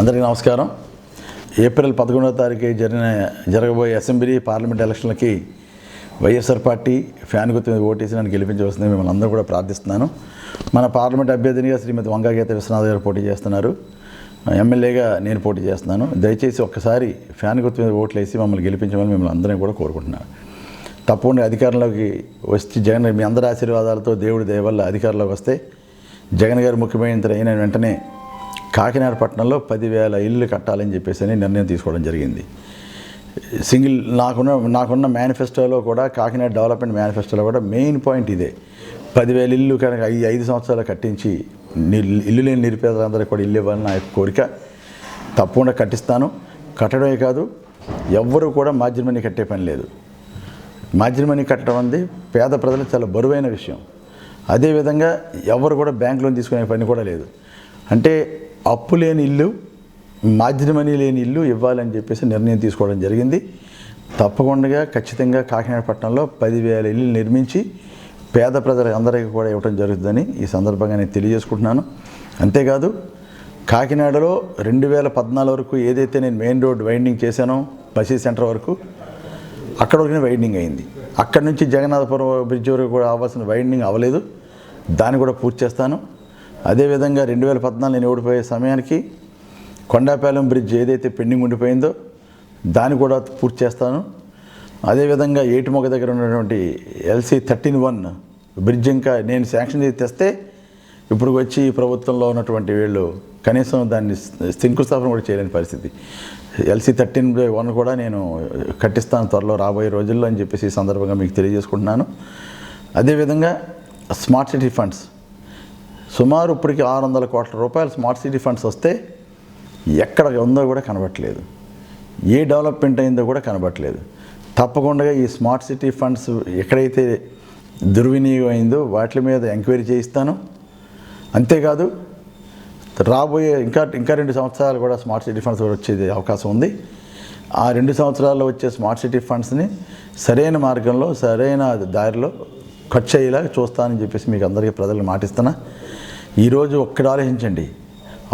అందరికీ నమస్కారం. ఏప్రిల్ పదకొండవ తారీఖు జరిగిన జరగబోయే అసెంబ్లీ పార్లమెంట్ ఎలక్షన్లకి వైఎస్ఆర్ పార్టీ ఫ్యాన్ గుర్తు మీద ఓటేసి నన్ను గెలిపించవలసింది మిమ్మల్ని అందరూ కూడా ప్రార్థిస్తున్నాను. మన పార్లమెంట్ అభ్యర్థినిగా శ్రీమతి వంగాగీత విశ్వనాథ్ గారు పోటీ చేస్తున్నారు. ఎమ్మెల్యేగా నేను పోటీ చేస్తున్నాను. దయచేసి ఒక్కసారి ఫ్యాన్ గుర్తు మీద ఓట్లు వేసి మమ్మల్ని గెలిపించమని మిమ్మల్ని అందరినీ కూడా కోరుకుంటున్నాను. తప్పకుండా అధికారంలోకి వచ్చి జగన్ మీ అందరి ఆశీర్వాదాలతో దేవుడి దయవల్ల అధికారంలోకి వస్తే జగన్ గారు ముఖ్యమంత్రి అయిన వెంటనే కాకినాడ పట్టణంలో పదివేల ఇల్లు కట్టాలని చెప్పేసి అని నిర్ణయం తీసుకోవడం జరిగింది. సింగిల్ నాకున్న నాకున్న మేనిఫెస్టోలో కూడా కాకినాడ డెవలప్మెంట్ మేనిఫెస్టోలో కూడా మెయిన్ పాయింట్ ఇదే. పదివేల ఇల్లు కనుక ఈ ఐదు సంవత్సరాలు కట్టించి ఇల్లు లేని నిరుపేదలందరికీ కూడా ఇల్లు ఇవ్వాలని నా యొక్క కోరిక. తప్పకుండా కట్టిస్తాను. కట్టడమే కాదు ఎవ్వరూ కూడా మాధ్యమని కట్టే పని లేదు. మాధ్యమని కట్టడం అనేది పేద ప్రజలకు చాలా బరువైన విషయం. అదేవిధంగా ఎవరు కూడా బ్యాంక్ లోన్ తీసుకునే పని కూడా లేదు. అంటే అప్పు లేని ఇల్లు మాధ్యమని లేని ఇల్లు ఇవ్వాలని చెప్పేసి నిర్ణయం తీసుకోవడం జరిగింది. తప్పకుండా ఖచ్చితంగా కాకినాడ పట్టణంలో పదివేల ఇల్లు నిర్మించి పేద ప్రజలందరికీ అందరికీ కూడా ఇవ్వడం జరుగుతుందని ఈ సందర్భంగా నేను తెలియజేసుకుంటున్నాను. అంతేకాదు కాకినాడలో రెండు వేల పద్నాలుగు వరకు ఏదైతే నేను మెయిన్ రోడ్ వైండింగ్ చేశానో బసీ సెంటర్ వరకు అక్కడ వరకు వైండింగ్ అయింది. అక్కడ నుంచి జగన్నాథపురం బ్రిడ్జ్ వరకు కూడా అవ్వాల్సిన వైండింగ్ అవ్వలేదు. దాన్ని కూడా పూర్తి చేస్తాను. అదేవిధంగా రెండు వేల పద్నాలుగు నేను ఓడిపోయే సమయానికి కొండాపాలెం బ్రిడ్జ్ ఏదైతే పెండింగ్ ఉండిపోయిందో దాన్ని కూడా పూర్తి చేస్తాను. అదేవిధంగా ఏటిమొగ దగ్గర ఉన్నటువంటి ఎల్సీ థర్టీన్ వన్ బ్రిడ్జ్ ఇంకా నేను శాంక్షన్ చేసి తెస్తే ఇప్పుడు వచ్చి ప్రభుత్వంలో ఉన్నటువంటి వీళ్ళు కనీసం దాన్ని శంకుస్థాపన కూడా చేయలేని పరిస్థితి. ఎల్సీ థర్టీన్ వన్ కూడా నేను కట్టిస్తాను త్వరలో రాబోయే రోజుల్లో అని చెప్పేసి ఈ సందర్భంగా మీకు తెలియజేసుకుంటున్నాను. అదేవిధంగా స్మార్ట్ సిటీ ఫండ్స్ సుమారు ఇప్పటికి ఆరు వందల కోట్ల రూపాయలు స్మార్ట్ సిటీ ఫండ్స్ వస్తే ఎక్కడ ఉందో కూడా కనబట్టలేదు ఏ డెవలప్మెంట్ అయిందో కూడా కనబట్టలేదు తప్పకుండా ఈ స్మార్ట్ సిటీ ఫండ్స్ ఎక్కడైతే దుర్వినియోగం అయిందో వాటి మీద ఎంక్వైరీ చేయిస్తాను. అంతేకాదు రాబోయే ఇంకా ఇంకా రెండు సంవత్సరాలు కూడా స్మార్ట్ సిటీ ఫండ్స్ కూడా వచ్చే అవకాశం ఉంది. ఆ రెండు సంవత్సరాల్లో వచ్చే స్మార్ట్ సిటీ ఫండ్స్ని సరైన మార్గంలో సరైన దారిలో ఖర్చు అయ్యేలా చూస్తానని చెప్పేసి మీకు అందరికీ ప్రజలు మాటిస్తున్నా. ఈరోజు ఒక్కడ ఆలోచించండి.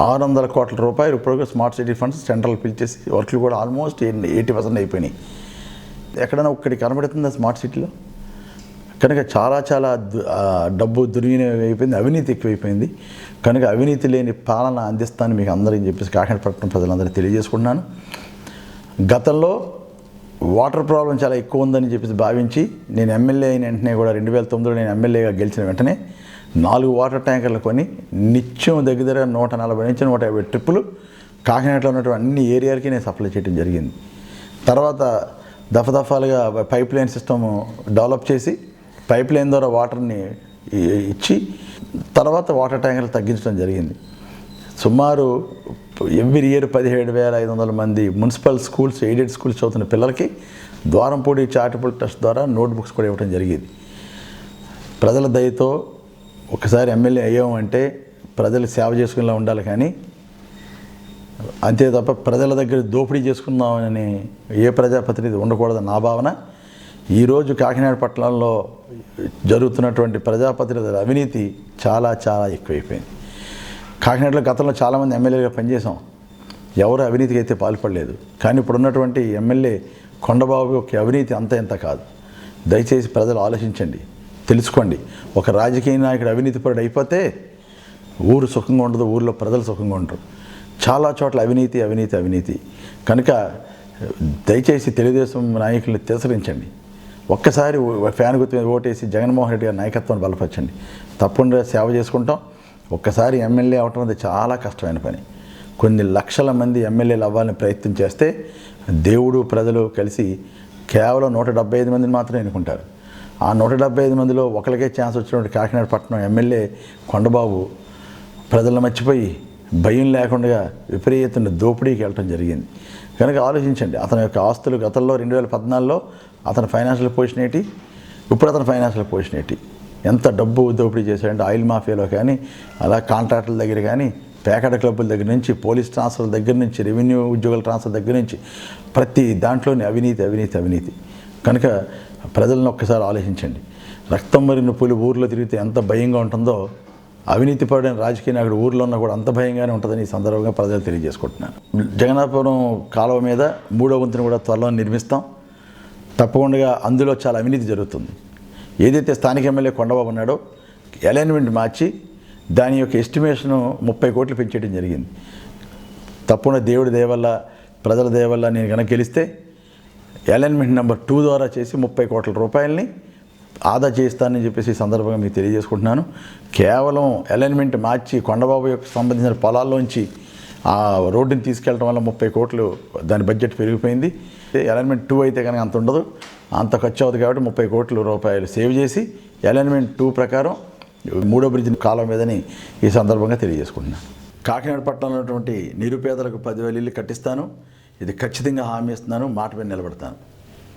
ఆరు వందల కోట్ల రూపాయలు ఇప్పుడు స్మార్ట్ సిటీ ఫండ్స్ సెంట్రల్ పిలిచేసి వర్క్లు కూడా ఆల్మోస్ట్ ఎయిటీ పర్సెంట్ అయిపోయినాయి. ఎక్కడైనా ఒక్కడి కనబడుతుందా స్మార్ట్ సిటీలో? కనుక చాలా చాలా డబ్బు దుర్వినియోగం అయిపోయింది అవినీతి ఎక్కువైపోయింది. కనుక అవినీతి లేని పాలన అందిస్తాను మీకు అందరికీ చెప్పేసి కాకినాడ పట్టణం ప్రజలందరూ తెలియజేసుకుంటున్నాను. గతంలో వాటర్ ప్రాబ్లం చాలా ఎక్కువ ఉందని చెప్పేసి భావించి నేను ఎమ్మెల్యే అయిన వెంటనే కూడా రెండు వేల తొమ్మిదిలో నేను ఎమ్మెల్యేగా గెలిచిన వెంటనే నాలుగు వాటర్ ట్యాంకర్లు కొని నిత్యం దగ్గర దగ్గర నూట నలభై నుంచి నూట యాభై ట్రిప్పులు కాకినాడలో ఉన్నటువంటి అన్ని ఏరియాలకి నేను సప్లై చేయడం జరిగింది. తర్వాత దఫదఫాలుగా పైప్ లైన్ సిస్టమ్ డెవలప్ చేసి పైప్ లైన్ ద్వారా వాటర్ని ఇచ్చి తర్వాత వాటర్ ట్యాంకర్లు తగ్గించడం జరిగింది. సుమారు ఎవ్రీ ఇయర్ పదిహేడు వేల ఐదు వందల మంది మున్సిపల్ స్కూల్స్ ఎయిడెడ్ స్కూల్స్ చదువుతున్న పిల్లలకి ద్వారంపూడి చారిటబుల్ ట్రస్ట్ ద్వారా నోట్ బుక్స్ కూడా ఇవ్వడం జరిగేది. ప్రజల దయతో ఒకసారి ఎమ్మెల్యే అయ్యామంటే ప్రజలు సేవ చేసుకునేలా ఉండాలి కానీ అంతే తప్ప ప్రజల దగ్గర దోపిడీ చేసుకుందామని ఏ ప్రజాప్రతినిధి ఉండకూడదని నా భావన. ఈరోజు కాకినాడ పట్టణంలో జరుగుతున్నటువంటి ప్రజాప్రతినిధుల అవినీతి చాలా చాలా ఎక్కువైపోయింది. కాకినాడలో గతంలో చాలామంది ఎమ్మెల్యేగా పనిచేసాం ఎవరు అవినీతికి అయితే పాల్పడలేదు. కానీ ఇప్పుడున్నటువంటి ఎమ్మెల్యే కొండబాబు యొక్క అవినీతి అంత ఇంత కాదు. దయచేసి ప్రజలు ఆలోచించండి. తెలుసుకోండి. ఒక రాజకీయ నాయకుడు అవినీతిపరుడు అయిపోతే ఊరు సుఖంగా ఉండదు ఊళ్ళో ప్రజలు సుఖంగా ఉండరు. చాలా చోట్ల అవినీతి అవినీతి అవినీతి. కనుక దయచేసి తెలుగుదేశం నాయకుల్ని తిరస్కరించండి. ఒక్కసారి ఫ్యాన్ గుర్తు మీద ఓటేసి జగన్మోహన్ రెడ్డి గారి నాయకత్వాన్ని బలపరచండి. తప్పకుండా సేవ చేసుకుంటాం. ఒక్కసారి ఎమ్మెల్యే అవటం అనేది చాలా కష్టమైన పని. కొన్ని లక్షల మంది ఎమ్మెల్యేలు అవ్వాలని ప్రయత్నం చేస్తే దేవుడు ప్రజలు కలిసి కేవలం నూట డెబ్బై ఐదు మందిని మాత్రమే ఎన్నుకుంటారు. ఆ నూట డెబ్బై ఐదు మందిలో ఒకరికే ఛాన్స్ వచ్చినటువంటి కాకినాడ పట్టణం ఎమ్మెల్యే కొండబాబు ప్రజలను మర్చిపోయి భయం లేకుండా విపరీతమైన దోపిడీకి వెళ్ళటం జరిగింది. కనుక ఆలోచించండి అతని యొక్క ఆస్తులు గతంలో రెండు వేల పద్నాలుగులో అతని ఫైనాన్షియల్ పొజిషన్ ఏంటి? ఇప్పుడు అతని ఫైనాన్షియల్ పొజిషన్ ఏంటి? ఎంత డబ్బు దోపిడీ చేశాడంటే ఆయిల్ మాఫియాలో కానీ అలా కాంట్రాక్టుల దగ్గర కానీ పేకాట క్లబ్బుల దగ్గర నుంచి పోలీస్ ట్రాన్స్ఫర్ దగ్గర నుంచి రెవెన్యూ ఉద్యోగుల ట్రాన్స్ఫర్ దగ్గర నుంచి ప్రతి దాంట్లోని అవినీతి అవినీతి అవినీతి. కనుక ప్రజలను ఒక్కసారి ఆలోచించండి. రక్తం మరిన పులి ఊర్లో తిరిగితే ఎంత భయంగా ఉంటుందో అవినీతి పడిన రాజకీయ నాయకుడు ఊర్లో ఉన్నా కూడా అంత భయంగానే ఉంటుందని ఈ సందర్భంగా ప్రజలు తెలియజేసుకుంటున్నాను జగన్నాథపురం కాలువ మీద మూడో వంతుని కూడా త్వరలో నిర్మిస్తాం. తప్పకుండా అందులో చాలా అవినీతి జరుగుతుంది. ఏదైతే స్థానిక ఎమ్మెల్యే కొండబాబు ఉన్నాడో అలైన్మెంట్ మార్చి దాని యొక్క ఎస్టిమేషను ముప్పై కోట్లు పెంచేయడం జరిగింది. తప్పకుండా దేవుడి దేవల్ల ప్రజల దయవల్ల నేను కనుక గెలిస్తే అలైన్మెంట్ నెంబర్ టూ ద్వారా చేసి ముప్పై కోట్ల రూపాయలని ఆదా చేస్తానని చెప్పేసి ఈ సందర్భంగా మీకు తెలియజేసుకుంటున్నాను. కేవలం అలైన్మెంట్ మార్చి కొండబాబు యొక్క సంబంధించిన పొలాల్లోంచి ఆ రోడ్డుని తీసుకెళ్ళడం వల్ల ముప్పై కోట్లు దాని బడ్జెట్ పెరిగిపోయింది. అలైన్మెంట్ టూ అయితే కనుక అంత ఉండదు. అంత ఖర్చు అవుతుంది కాబట్టి ముప్పై కోట్ల రూపాయలు సేవ్ చేసి అలైన్మెంట్ టూ ప్రకారం మూడో బ్రిడ్జ్ కాలం మీదని ఈ సందర్భంగా తెలియజేసుకుంటున్నాను. కాకినాడ పట్టణంలో ఉన్నటువంటి నిరుపేదలకు పదివేలు ఇల్లు కట్టిస్తాను. ఇది ఖచ్చితంగా హామీ ఇస్తున్నాను మాట మీద నిలబడతాను.